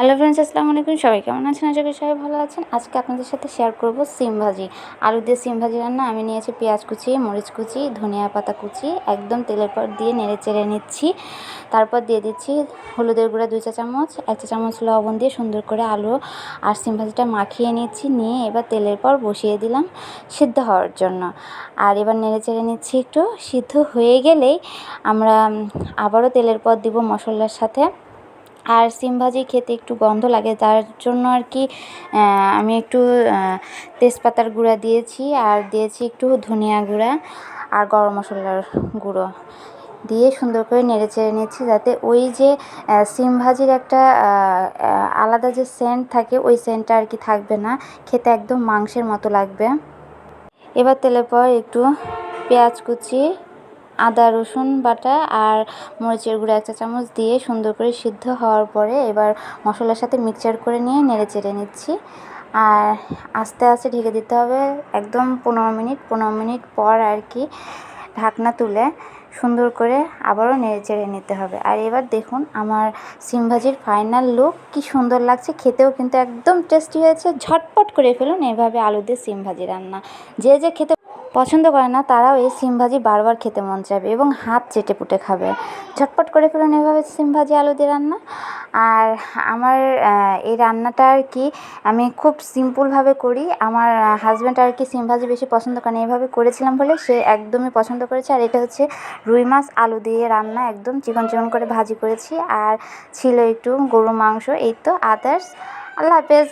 Hello friends, আসসালামু আলাইকুম। সবাই কেমন আছেন? আশা করি সবাই ভালো আছেন। আজকে আপনাদের সাথে শেয়ার করব সিম ভাজি। আলু দিয়ে সিম ভাজি রান্না। আমি নিয়েছি পেঁয়াজ কুচি, মরিচ কুচি, ধনিয়া পাতা কুচি, একদম তেলের পর দিয়ে নেড়ে চেড়ে নিচ্ছি। তারপর দিয়ে দিচ্ছি হলুদের গুঁড়া দুই চা চামচ, এক চা চামচ লবণ দিয়ে সুন্দর করে আলু আর সিম ভাজিটা মাখিয়ে নিচ্ছি। নিয়ে এবার তেলের পর বসিয়ে দিলাম সিদ্ধ হওয়ার জন্য। আর এবার নেড়ে চেড়ে নিচ্ছি একটু। সিদ্ধ হয়ে গেলেই আমরা আবারও তেলের পর দিব মশলার সাথে আর সিম ভাজি খেতে একটু গন্ধ লাগে তার জন্য আর কি আমি একটু তেজপাতার গুঁড়া দিয়েছি আর দিয়েছি একটু ধনিয়া গুঁড়া আর গরম মশলার গুঁড়ো দিয়ে সুন্দর করে নেড়ে চেড়ে নিচ্ছি যাতে ওই যে সিম ভাজির একটা আলাদা যে সেন্ট থাকে ওই সেন্টটা আর কি থাকবে না, খেতে একদম মাংসের মতো লাগবে। এবার তেলের পর একটু পেঁয়াজ কুচি আদা, রসুন বাটা আর মরিচের গুঁড়ো এক চা চামচ দিয়ে সুন্দর করে সিদ্ধ হওয়ার পরে এবার মশলার সাথে মিক্সচার করে নিয়ে নেড়ে চেড়ে নিচ্ছি। আর আস্তে আস্তে ঢেকে দিতে হবে একদম পনেরো মিনিট পনেরো মিনিট পর আর কি ঢাকনা তুলে সুন্দর করে আবারও নেড়ে চেড়ে নিতে হবে। আর এবার দেখুন আমার সিম ভাজির ফাইনাল লুক কি সুন্দর লাগছে, খেতেও কিন্তু একদম টেস্টি হয়েছে। ঝটপট করে ফেলুন এভাবে আলু দিয়ে সিম ভাজি রান্না। যে যে খেতে পছন্দ করে না, তারাও এই সিম ভাজি বারবার খেতে মন চাইবে এবং হাত চেটে পুটে খাবে। ঝটপট করে ফেলুন এভাবে সিম ভাজি আলু দিয়ে রান্না। আর আমার এই রান্নাটা আর কি আমি খুব সিম্পলভাবে করি। আমার হাজব্যান্ড আর কি সিম ভাজি বেশি পছন্দ করে না এইভাবে করেছিলাম বলে সে একদমই পছন্দ করেছে। আর এটা হচ্ছে রুই মাছ আলু দিয়ে রান্না, একদম চিকন চিকন করে ভাজি করেছি। আর ছিল একটু গরু মাংস, এই তো আদার্স আল্লাহ হাফেজ।